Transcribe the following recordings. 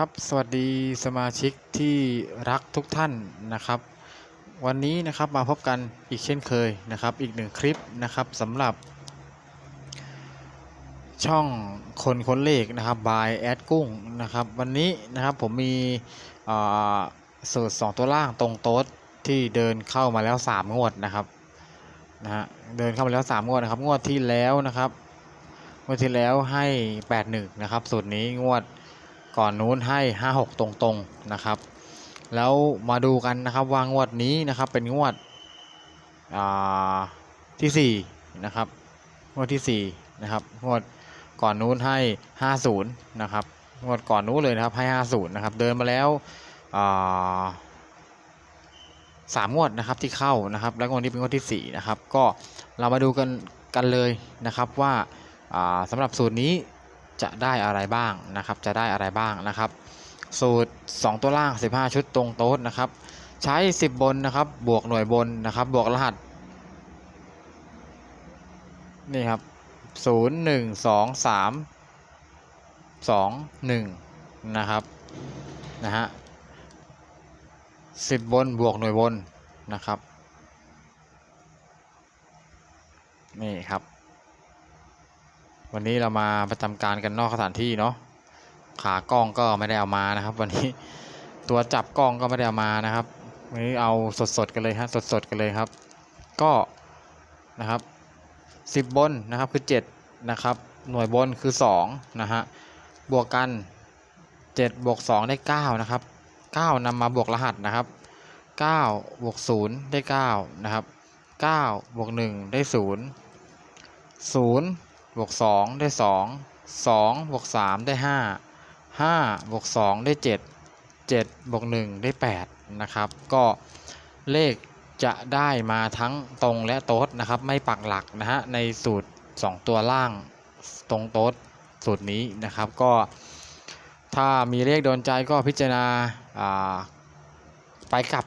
ครับสวัสดีสมาชิกที่รักทุกท่านนะครับ วันนี้นะครับมาพบกันอีกเช่นเคยนะครับ อีกหนึ่งคลิปนะครับสำหรับ ช่องคนค้นเลขนะครับบายแอดกุ้งนะครับวันนี้นะครับผมมีสูตร2 ตัวล่างตรงโต๊ดที่เดินเข้ามาแล้ว 3 งวดนะครับนะฮะเดินเข้ามาแล้ว 3 งวดนะครับ งวดที่แล้วนะครับงวดที่แล้วให้ 81 นะครับสูตรนี้งวด ก่อนนู้นให้ 56 ตรงๆนะครับ แล้วมาดูกันนะครับวางวดนี้นะครับเป็นงวดอ่าที่4นะครับงวดที่4นะครับงวดก่อนนู้นให้ 50 นะครับงวดก่อนนู้นเลยนะครับให้ 50 นะครับ เดินมาแล้วอ่าสามงวดนะครับที่เข้านะครับ แล้วงวดนี้เป็นงวดที่ 4 นะครับ ก็เรามาดูกันกันเลยนะครับว่าอ่าสำหรับสูตรนี้ จะได้อะไรบ้างนะครับ จะได้อะไรบ้างนะครับ สูตร 2 ตัวล่าง 15 ชุดตรงโต๊ดนะครับ ใช้ 10 บนนะครับ บวกหน่วยบนนะครับ บวกรหัส นี่ครับ 0 1 2 3 2 1 นะครับ นะฮะ10 บนบวกหน่วยบนนะครับ นี่ครับ วันนี้เรามาประจำการกันนอกสถานที่เนาะขากล้องก็ไม่ได้เอามานะครับ วันนี้ตัวจับกล้องก็ไม่ได้เอามานะครับ วันนี้เอาสดๆกันเลยฮะสดๆกันเลยครับ ก็นะครับสิบบนนะครับคือเจ็ดนะครับหน่วยบนคือสองนะฮะบวกกันเจ็ดบวกสองได้เก้านะครับเก้านำมาบวกรหัสนะครับเก้าบวกศูนย์ได้เก้านะครับเก้าบวกหนึ่งได้ศูนย์ศูนย์ บวกสองได้สองสองบวกสามได้ห้าห้าบวกสองได้เจ็ดเจ็ดบวกหนึ่งได้แปดนะครับ ก็เลขจะได้มาทั้งตรงและโต๊ดนะครับ ไม่ปักหลักนะฮะในสูตร 2 ตัวล่างตรงโต๊ดสูตรนี้นะครับก็ ถ้ามีเลขโดนใจก็พิจารณาไปกลับ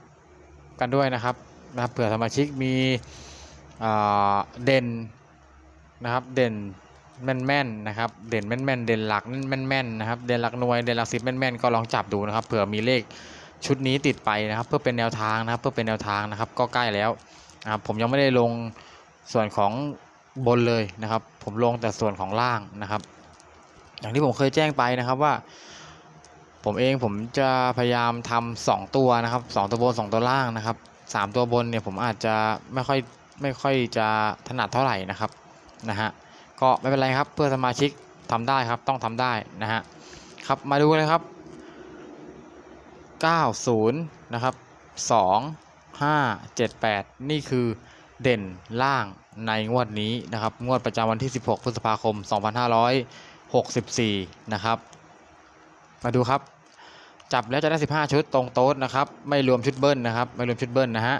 กันด้วยนะครับนะบเผื่อสมาชิกมีเด่นนะครับเด่น แม่นๆนะครับเด่นแม่นๆเด่นหลักแม่นๆนะครับเด่นหลักหน่วยเด่นหลักสิบแม่นๆก็ลองจับดูนะครับเผื่อมีเลขชุดนี้ติดไปนะครับ เพื่อเป็นแนวทางนะครับ เพื่อเป็นแนวทางนะครับ ก็ใกล้แล้วนะครับผมยังไม่ได้ลงส่วนของบนเลยนะครับ ผมลงแต่ส่วนของล่างนะครับ อย่างที่ผมเคยแจ้งไปนะครับว่า ผมเองผมจะพยายามทำสองตัวนะครับสองตัวบนสองตัวล่างนะครับสามตัวบนเนี่ยผมอาจจะไม่ค่อยไม่ค่อยจะถนัดเท่าไหร่นะครับนะฮะ ก็ไม่เป็นไรครับเพื่อสมาชิกทำได้ครับต้องทำได้นะฮะครับมาดูเลยครับ 90 นะครับ 2 5 7 8 นี่คือเด่นล่างในงวดนี้นะครับ งวดประจำวันที่ 16 พฤษภาคม 2564 นะครับ มาดูครับ จับแล้วจะได้ 15 ชุดตรงโต๊ดนะครับ ไม่รวมชุดเบิ้ลนะครับ ไม่รวมชุดเบิ้ลนะฮะ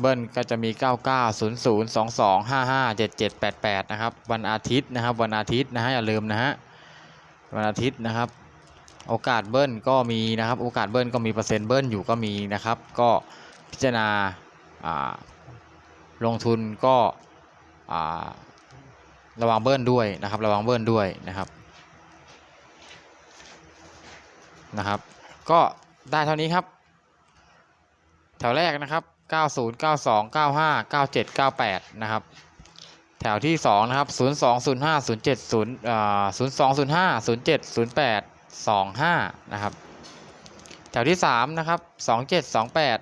เบิ้ลก็จะมี 99 00 22 55 77 88 นะครับ วันอาทิตย์นะครับวันอาทิตย์นะฮะอย่าลืมนะฮะวันอาทิตย์นะครับ โอกาสเบิ้ลก็มีนะครับ โอกาสเบิ้ลก็มีเปอร์เซ็นต์เบิ้ลอยู่ก็มีนะครับ ก็พิจารณาลงทุนก็ระวังเบิ้ลด้วยนะครับ ระวังเบิ้ลด้วยนะครับนะครับ ก็ได้เท่านี้ครับ แถวแรกนะครับ 90 92 95 97 98 นะครับ แถวที่ 2 นะครับ 02 05 07 0อ่า02 05 07 08 25 นะครับ แถวที่ 3 นะครับ 27 28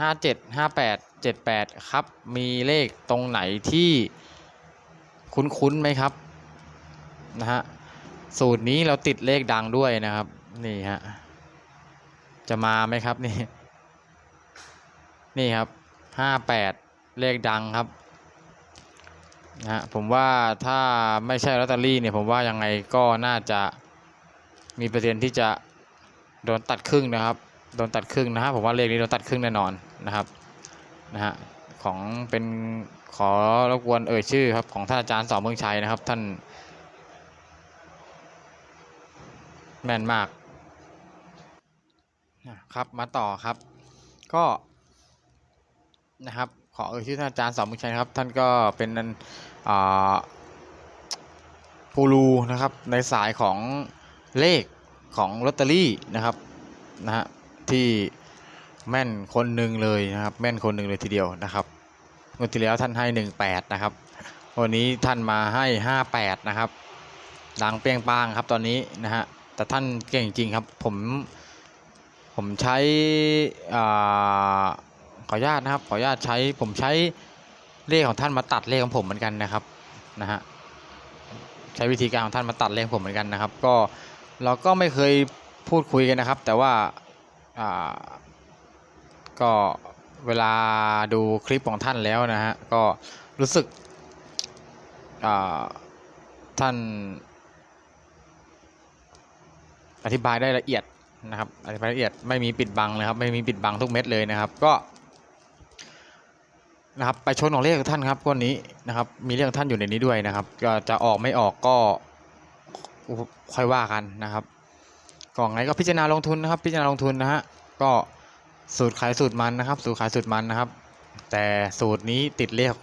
57 58 78 ครับ มีเลขตรงไหนที่คุ้นๆไหมครับ นะฮะ สูตรนี้เราติดเลขดังด้วยนะครับ นี่ฮะ จะมาไหมครับนี่ นี่ครับ58เลขดังครับนะฮะผมว่าถ้าไม่ใช่ลอตเตอรี่เนี่ยผมว่ายังไงก็น่าจะมีเปอร์เซ็นต์ที่จะโดนตัดครึ่งนะครับโดนตัดครึ่งนะฮะผมว่าเลขนี้โดนตัดครึ่งแน่นอนนะครับนะฮะของเป็นขอรบกวนเอ่ยชื่อครับของท่านอาจารย์สอนเมืองชัยนะครับท่าน แม่นมากนะครับมาต่อครับ ก็ นะครับ ขอเอ่ยชื่อท่านอาจารย์สอนมืองชัยครับ ท่านก็เป็นอ่ากูรูนะครับในสายของเลขของลอตเตอรี่นะครับนะฮะที่แม่นคนหนึ่งเลยนะครับ แม่นคนหนึ่งเลยทีเดียวนะครับงวดที่แล้วท่านให้หนึ่งแปดนะครับ วันนี้ท่านมาให้ห้าแปดนะครับดังเปียงปางครับตอนนี้นะฮะแต่ท่านเก่งจริงครับผมผมใช้อ่า ขออนุญาตนะครับ ขออนุญาตใช้ผมใช้เลขของท่านมาตัดเลขของผมเหมือนกันนะครับนะฮะใช้วิธีการของท่านมาตัดเลขผมเหมือนกันนะครับ ก็เราก็ไม่เคยพูดคุยกันนะครับ แต่ว่าอ่าก็เวลาดูคลิปของท่านแล้วนะฮะก็รู้สึกอ่าท่าน อธิบายได้ละเอียดนะครับอธิบายละเอียดไม่มีปิดบังเลยครับไม่มีปิดบังทุกเม็ดเลยนะครับ ก็ นะครับไปชนของเลขท่านครับก้อนนี้นะครับ มีเลขของท่านอยู่ในนี้ด้วยนะครับ ก็จะออกไม่ออกก็ค่อยว่ากันนะครับก่องไงก็พิจารณาลงทุนนะครับ พิจารณาลงทุนนะฮะก็สูตรขายสูตรมันนะครับ สูตรขายสูตรมันนะครับ แต่สูตรนี้ติดเลข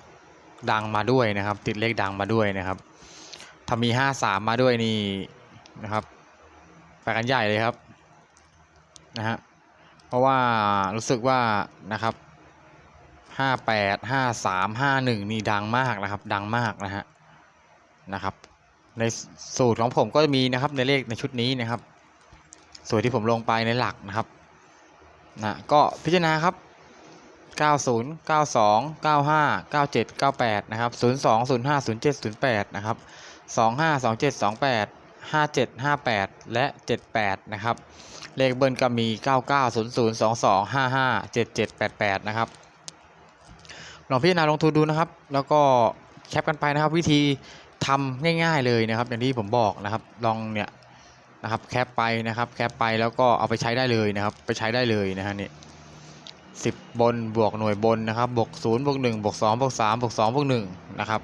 ดังมาด้วยนะครับ ติดเลขดังมาด้วยนะครับถ้ามีห้าสามมาด้วยนี่นะครับไปกันใหญ่เลยครับนะฮะเพราะว่ารู้สึกว่านะครับ ห้าแปดห้าสามห้าหนึ่งนี่ดังมากนะครับ ดังมากนะฮะนะครับ ในสูตรของผมก็จะมีนะครับในเลขในชุดนี้นะครับส่วนที่ผมลงไปในหลักนะครับนะก็พิจารณาครับ 90 92 95 97 98 นะครับ 02 05 07 08 นะครับ 25 27 28 57 58 และ 78 นะครับ เลขเบิ้ลก็มี 99 00 22 55 77 88 นะครับ ลองพิจารณาลงทุนดูนะครับ แล้วก็แคปกันไปนะครับ วิธีทำง่ายๆเลยนะครับ อย่างที่ผมบอกนะครับ ลองเนี่ยนะครับแคปไปนะครับแคปไปแล้วก็เอาไปใช้ได้เลยนะครับ ไปใช้ได้เลยนะฮะนี่สิบบนบวกหน่วยบนนะครับบวกศูนย์บวกหนึ่งบวกสองบวกสามบวกสองบวกหนึ่งนะครับ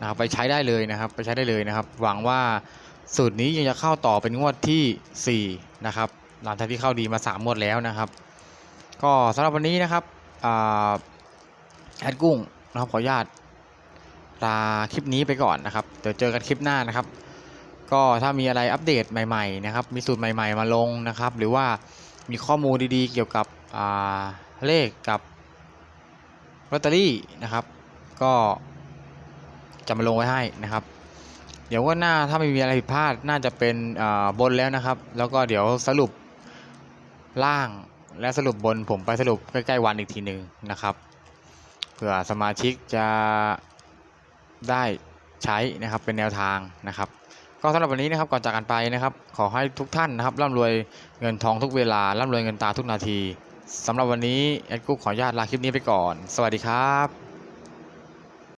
นะครับไปใช้ได้เลยนะครับ ไปใช้ได้เลยนะครับ หวังว่าสูตรนี้ยังจะเข้าต่อเป็นงวดที่ 4 นะครับหลังจากที่เข้าดีมา 3 งวดแล้วนะครับ ก็สำหรับวันนี้นะครับอ่า แอดกุ้งนะครับขออนุญาตลาคลิปนี้ไปก่อนนะครับเดี๋ยวเจอกันคลิปหน้านะครับ ก็ถ้ามีอะไรอัปเดตใหม่ๆนะครับ มีสูตรใหม่ ๆ มาลงนะครับ หรือว่ามีข้อมูลดีๆ เกี่ยวกับเลขกับลอตเตอรี่นะครับ ก็จะมาลงไว้ให้นะครับ เดี๋ยวว่าหน้าถ้าไม่มีอะไรผิดพลาดน่าจะเป็นบนแล้วนะครับ แล้วก็เดี๋ยวสรุปล่างและสรุปบนผมไปสรุปใกล้ๆวันอีกทีหนึ่งนะครับ เผื่อสมาชิกจะได้ใช้นะครับเป็นแนวทางนะครับ ก็สำหรับวันนี้นะครับก่อนจากกันไปนะครับ ขอให้ทุกท่านนะครับร่ำรวยเงินทองทุกเวลาร่ำรวยเงินตาทุกนาทีสำหรับวันนี้แอดกุ๊กขออนุญาตลาคลิปนี้ไปก่อน สวัสดีครับ